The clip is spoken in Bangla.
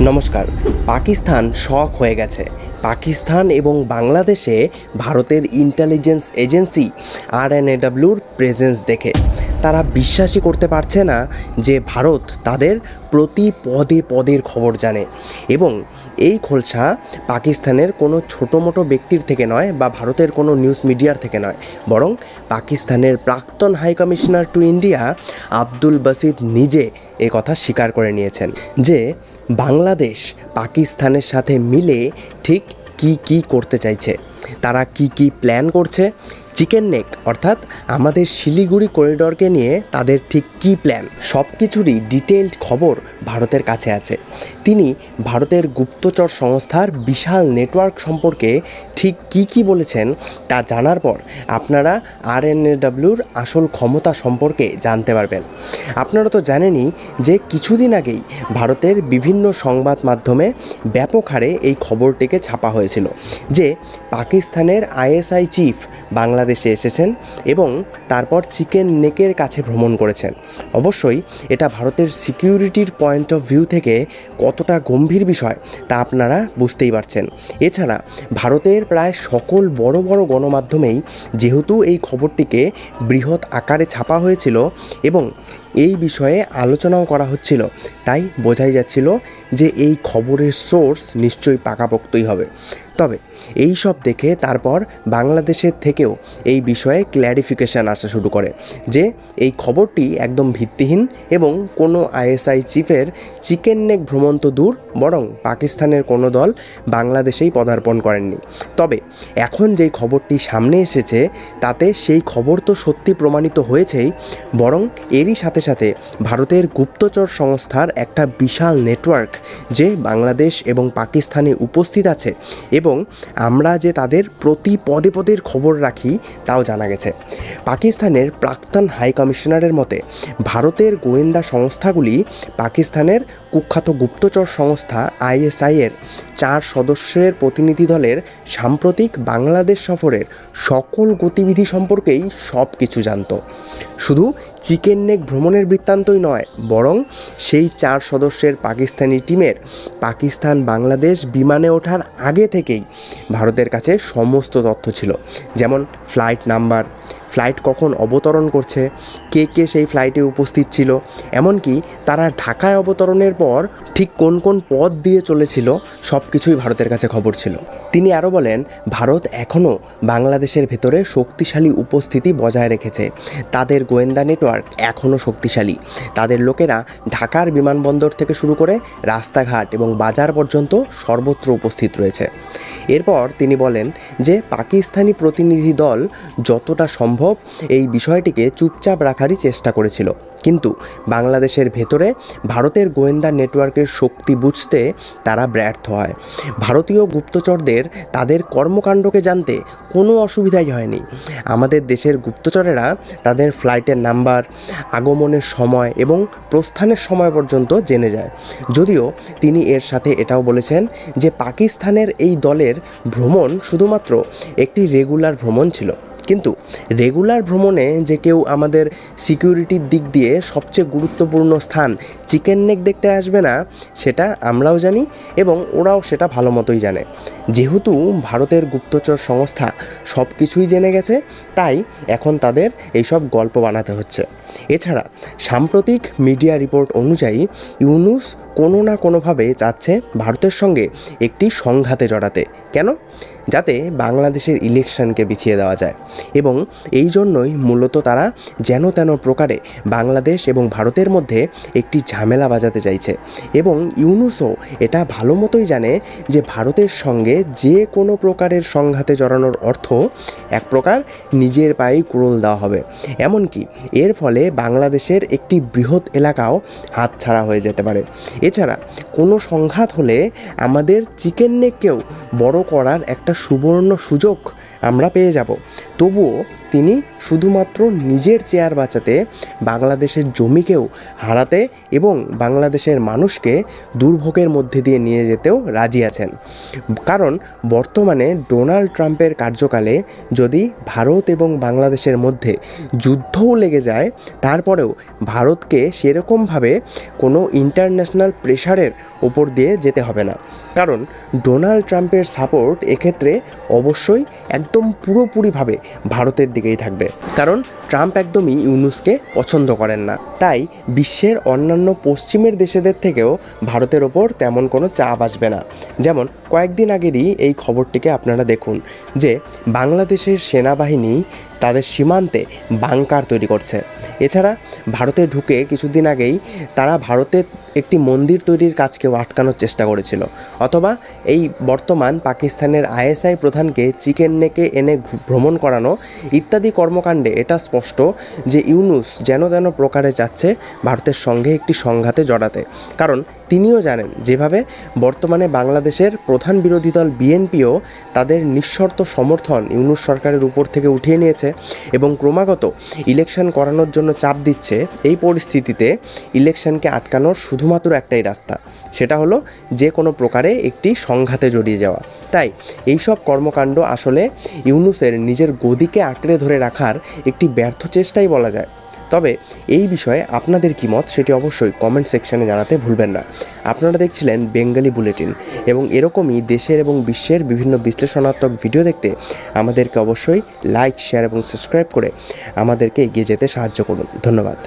নমস্কার। পাকিস্তান শখ হয়ে গেছে। পাকিস্তান এবং বাংলাদেশে ভারতের ইন্টেলিজেন্স এজেন্সি আর এন এডাব্লিউর প্রেজেন্স দেখে। তারা বিশ্বাসই করতে পারছে না যে ভারত তাদের প্রতি পদে পদের খবর জানে। এবং এই খোলসা পাকিস্তানের কোনো ছোটো মোটো ব্যক্তির থেকে নয় বা ভারতের কোনো নিউজ মিডিয়ার থেকে নয়। বরং পাকিস্তানের প্রাক্তন high commissioner to India Abdul Basit নিজে এ কথা স্বীকার করে নিয়েছেন যে বাংলাদেশ পাকিস্তানের সাথে মিলে ঠিক কি কি করতে চাইছে, তারা কি কি প্ল্যান করছে চিকেন নেক, অর্থাৎ আমাদের শিলিগুড়ি করিডরকে নিয়ে তাদের ঠিক কী প্ল্যান? সব কিছুরই ডিটেলড খবর ভারতের কাছে আছে। তিনি ভারতের গুপ্তচর সংস্থার বিশাল নেটওয়ার্ক সম্পর্কে ঠিক কি কি বলেছেন তা জানার পর আপনারা আর এনএডাব্লিউর আসল ক্ষমতা সম্পর্কে জানতে পারবেন। আপনারা তো জানেনই যে কিছুদিন আগেই ভারতের বিভিন্ন সংবাদ মাধ্যমে ব্যাপক হারে এই খবরটিকে ছাপা হয়েছিল যে পাকিস্তানের আইএসআই চিফ বাংলাদেশে এসেছেন এবং তারপর চিকেন নেকের কাছে ভ্রমণ করেছেন। অবশ্যই এটা ভারতের সিকিউরিটির পয়েন্ট অফ ভিউ থেকে কতটা গম্ভীর বিষয় তা আপনারা বুঝতেই পারছেন। এছাড়া ভারতের প্রায় সকল বড় বড় গণমাধ্যমেই যেহেতু এই খবরটিকে বৃহৎ আকারে ছাপা হয়েছিল এবং এই বিষয়ে আলোচনাও করা হচ্ছিল, তাই বোঝাই যাচ্ছিল যে এই খবরের সোর্স নিশ্চয়ই পাকাপোক্তই হবে। তবে এই সব দেখে তারপর বাংলাদেশের থেকেও এই বিষয়ে ক্ল্যারিফিকেশান আসা শুরু করে যে এই খবরটি একদম ভিত্তিহীন এবং কোনো আইএসআই চিফের চিকেন নেক ভ্রমণ তো দূর, বরং পাকিস্তানের কোনো দল বাংলাদেশেই পদার্পণ করেননি। তবে এখন যেই খবরটি সামনে এসেছে, তাতে সেই খবর তো সত্যি প্রমাণিত হয়েছেই, বরং এরই সাথে সাথে ভারতের গুপ্তচর সংস্থার একটা বিশাল নেটওয়ার্ক যে বাংলাদেশ এবং পাকিস্তানে উপস্থিত আছে এবং আমরা যে তাদের প্রতি পদে পদের খবর রাখি, তাও জানা গেছে। পাকিস্তানের প্রাক্তন হাই কমিশনারের মতে, ভারতের গোয়েন্দা সংস্থাগুলি পাকিস্তানের কুখ্যাত গুপ্তচর সংস্থা আইএসআইয়ের চার সদস্যের প্রতিনিধি দলের সাম্প্রতিক বাংলাদেশ সফরের সকল গতিবিধি সম্পর্কেই সব কিছু জানত। শুধু চিকেন নেক ভ্রমণের বৃত্তান্তই নয়, বরং সেই চার সদস্যের পাকিস্তানি টিমের পাকিস্তান বাংলাদেশ বিমানে ওঠার আগে থেকেই ভারতের কাছে সমস্ত তথ্য ছিল যেমন ফ্লাইট নাম্বার ফ্লাইট কখন অবতরণ করছে কে কে সেই ফ্লাইটে উপস্থিত ছিল, এমনকি তারা ঢাকায় অবতরণের পর ঠিক কোন কোন পথ দিয়ে চলেছিল সব কিছুই ভারতের কাছে খবর ছিল। তিনি আরও বলেন, ভারত এখনও বাংলাদেশের ভেতরে শক্তিশালী উপস্থিতি বজায় রেখেছে। তাদের গোয়েন্দা নেটওয়ার্ক এখনও শক্তিশালী। তাদের লোকেরা ঢাকার বিমানবন্দর থেকে শুরু করে রাস্তাঘাট এবং বাজার পর্যন্ত সর্বত্র উপস্থিত রয়েছে। এরপর তিনি বলেন যে, পাকিস্তানি প্রতিনিধি দল যতটা সম্ভব এই বিষয়টিকে চুপচাপ রাখারই চেষ্টা করেছিল। কিন্তু বাংলাদেশের ভেতরে ভারতের গোয়েন্দা নেটওয়ার্কের শক্তি বুঝতে তারা ব্যর্থ হয়। ভারতীয় গুপ্তচরদের তাদের কর্মকাণ্ডকে জানতে কোনো অসুবিধাই হয়নি। আমাদের দেশের গুপ্তচরেরা তাদের ফ্লাইটের নাম্বার, আগমনের সময় এবং প্রস্থানের সময় পর্যন্ত জেনে যায়। যদিও তিনি এর সাথে এটাও বলেছেন যে পাকিস্তানের এই দলের ভ্রমণ শুধুমাত্র একটি রেগুলার ভ্রমণ ছিল। কিন্তু রেগুলার ভ্রমণে যে কেউ আমাদের সিকিউরিটির দিক দিয়ে সবচেয়ে গুরুত্বপূর্ণ স্থান চিকেন নেক দেখতে আসবে না, সেটা আমরাও জানি এবং ওরাও সেটা ভালো মতোই জানে। যেহেতু ভারতের গুপ্তচর সংস্থা সব কিছুই জেনে গেছে, তাই এখন তাদের এইসব গল্প বানাতে হচ্ছে। এছাড়া সাম্প্রতিক মিডিয়া রিপোর্ট অনুযায়ী ইউনুস কোনো না কোনোভাবে চাচ্ছে ভারতের সঙ্গে একটি সংঘাতে জড়াতে। কেন? যাতে বাংলাদেশের ইলেকশনকে পিছিয়ে দেওয়া যায়। এবং এই জন্যই মূলত তারা যেন তেন প্রকারে বাংলাদেশ এবং ভারতের মধ্যে একটি ঝামেলা বাজাতে চাইছে। এবং ইউনুসও এটা ভালো মতোই জানে যে ভারতের সঙ্গে যে কোনো প্রকারের সংঘাতে জড়ানোর অর্থ এক প্রকার নিজের পায়েই কুড়োল দেওয়া হবে। এমনকি এর ফলে বাংলাদেশের একটি বৃহৎ এলাকাও হাতছাড়া হয়ে যেতে পারে। এছাড়া কোনো সংঘাত হলে আমাদের চিকেন নেককেও বড় করার একটা সুবর্ণ সুযোগ আমরা পেয়ে যাব। তবুও তিনি শুধুমাত্র নিজের চেয়ার বাঁচাতে বাংলাদেশের জমিকেও হারাতে এবং বাংলাদেশের মানুষকে দুর্ভোগের মধ্যে দিয়ে নিয়ে যেতেও রাজি আছেন। কারণ বর্তমানে ডোনাল্ড ট্রাম্পের কার্যকালে যদি ভারত এবং বাংলাদেশের মধ্যে যুদ্ধও লেগে যায়, তারপরেও ভারতকে সেরকমভাবে কোনো ইন্টারন্যাশনাল প্রেশারের ওপর দিয়ে যেতে হবে না। কারণ ডোনাল্ড ট্রাম্পের সাপোর্ট এক্ষেত্রে অবশ্যই একদম পুরোপুরিভাবে ভারতের দিকেই থাকবে। কারণ ট্রাম্প একদমই ইউনুসকে পছন্দ করেন না। তাই বিশ্বের অন্যান্য পশ্চিমের দেশেদের থেকেও ভারতের ওপর তেমন কোনো চাপ আসবে না। যেমন কয়েকদিন আগেরই এই খবরটিকে আপনারা দেখুন যে বাংলাদেশের সেনাবাহিনী তাদের সীমান্তে বাংকার তৈরি করছে। এছাড়া ভারতে ঢুকে কিছুদিন আগেই তারা ভারতে একটি মন্দির তৈরির কাজকেও আটকানোর চেষ্টা করেছিল। অথবা এই বর্তমান পাকিস্তানের আইএসআই প্রধানকে চিকেন নেকে এনে ভ্রমণ করানো ইত্যাদি কর্মকাণ্ডে এটা স্পষ্ট যে ইউনুস যেন যেন প্রকারে যাচ্ছে ভারতের সঙ্গে একটি সংঘাতে জড়াতে। কারণ তিনিও জানেন, যেভাবে বর্তমানে বাংলাদেশের প্রধান বিরোধী দল বিএনপিও তাদের নিঃশর্ত সমর্থন ইউনুস সরকারের উপর থেকে উঠিয়ে নিয়েছে এবং ক্রমাগত ইলেকশন করানোর জন্য চাপ দিচ্ছে, এই পরিস্থিতিতে ইলেকশনকে আটকানোর শুধুমাত্র একটাই রাস্তা, সেটা হলো যে কোনো প্রকারে একটি সংঘাতে জড়িয়ে যাওয়া। তাই এইসব কর্মকাণ্ড আসলে ইউনুসের নিজের গদিকে আঁকড়ে ধরে রাখার একটি ব্যর্থ চেষ্টাই বলা যায়। তবে এই বিষয়ে আপনাদের কী মত সেটি অবশ্যই কমেন্ট সেকশনে জানাতে ভুলবেন না। আপনারা দেখছিলেন বেঙ্গলি বুলেটিন এবং এরকমই দেশের এবং বিশ্বের বিভিন্ন বিশ্লেষণাত্মক ভিডিও দেখতে আমাদেরকে অবশ্যই লাইক শেয়ার এবং সাবস্ক্রাইব করে আমাদেরকে এগিয়ে যেতে সাহায্য করুন। ধন্যবাদ।